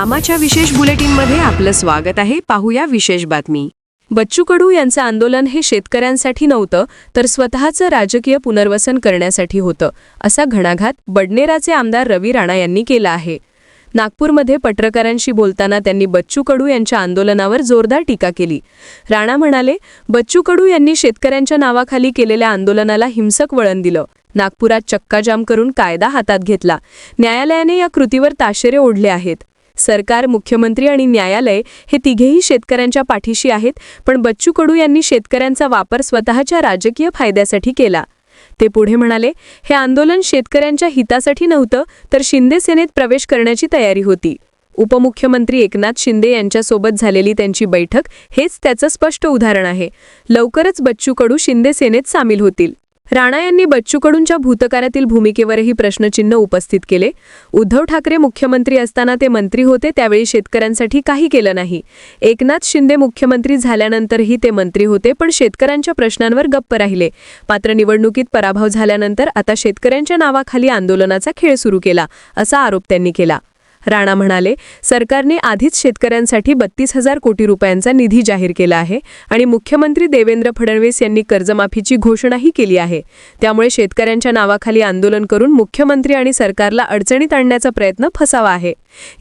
आमाच्या विशेष बुलेटिनमध्ये आपलं स्वागत आहे. पाहूया विशेष बातमी. बच्चू कडू यांचं आंदोलन हे शेतकऱ्यांसाठी नव्हतं तर स्वतःचं राजकीय पुनर्वसन करण्यासाठी होतं असा घणाघात बडनेराचे आमदार रवी राणा यांनी केला आहे. नागपूरमध्ये पत्रकारांशी बोलताना त्यांनी बच्चू कडू यांच्या आंदोलनावर जोरदार टीका केली. राणा म्हणाले बच्चू कडू यांनी शेतकऱ्यांच्या नावाखाली केलेल्या आंदोलनाला हिंसक वळण दिलं. नागपुरात चक्काजाम करून कायदा हातात घेतला. न्यायालयाने या कृतीवर ताशेरे ओढले आहेत. सरकार मुख्यमंत्री आणि न्यायालय हे तिघेही शेतकऱ्यांच्या पाठीशी आहेत पण बच्चू कडू यांनी शेतकऱ्यांचा वापर स्वतःच्या राजकीय फायद्यासाठी केला. ते पुढे म्हणाले हे आंदोलन शेतकऱ्यांच्या हितासाठी नव्हतं तर शिंदे सेनेत प्रवेश करण्याची तयारी होती. उपमुख्यमंत्री एकनाथ शिंदे यांच्यासोबत झालेली त्यांची बैठक हेच त्याचं स्पष्ट उदाहरण आहे. लवकरच बच्चू कडू शिंदे सेनेत सामील होतील. राणा यांनी बच्चू कडूंच्या भूतकाळातील भूमिकेवरही प्रश्नचिन्ह उपस्थित केले. उद्धव ठाकरे मुख्यमंत्री असताना ते मंत्री होते त्यावेळी शेतकऱ्यांसाठी काही केलं नाही. एकनाथ शिंदे मुख्यमंत्री झाल्यानंतरही ते मंत्री होते पण शेतकऱ्यांच्या प्रश्नांवर गप्प राहिले. मात्र निवडणुकीत पराभव झाल्यानंतर आता शेतकऱ्यांच्या नावाखाली आंदोलनाचा खेळ सुरू केला असा आरोप त्यांनी केला. राणा म्हणाले सरकारने आधीच शेतकऱ्यांसाठी बत्तीस हजार कोटी रुपयांचा निधी जाहीर केला आहे आणि मुख्यमंत्री देवेंद्र फडणवीस यांनी कर्जमाफीची घोषणाही केली आहे. त्यामुळे शेतकऱ्यांच्या नावाखाली आंदोलन करून मुख्यमंत्री आणि सरकारला अडचणीत आणण्याचा प्रयत्न फसावा आहे.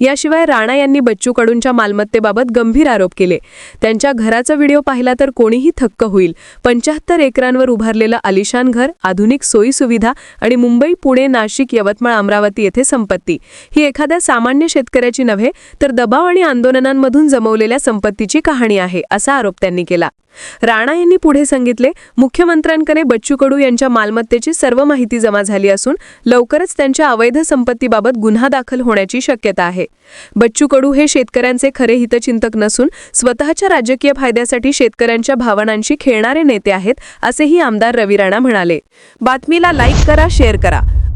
याशिवाय राणा यांनी बच्चू कडूंच्या मालमत्तेबाबत गंभीर आरोप केले. त्यांच्या घराचा व्हिडिओ पाहिला तर कोणीही थक्क होईल. पंच्याहत्तर एकरांवर उभारलेलं आलिशान घर आधुनिक सोयीसुविधा आणि मुंबई पुणे नाशिक यवतमाळ अमरावती येथे संपत्ती. ही एखाद्या सामान्य शेतकऱ्याची नव्हे तर दबाव आणि आंदोलनांमधून जमवलेल्या संपत्तीची कहाणी आहे असा आरोप त्यांनी केला. राणा यांनी पुढे सांगितले मुख्यमंत्र्यांकडे बच्चू कडू यांच्या मालमत्तेची सर्व माहिती जमा झाली असून लवकरच त्यांच्या अवैध संपत्तीबाबत गुन्हा दाखल होण्याची शक्यता आहे. बच्चू कडू हे शेतकऱ्यांचे खरे हितचिंतक नसून स्वतःच्या राजकीय फायद्यासाठी शेतकऱ्यांच्या भावनांशी खेळणारे नेते आहेत असेही आमदार रवी राणा म्हणाले. बातमीला लाईक करा शेअर करा.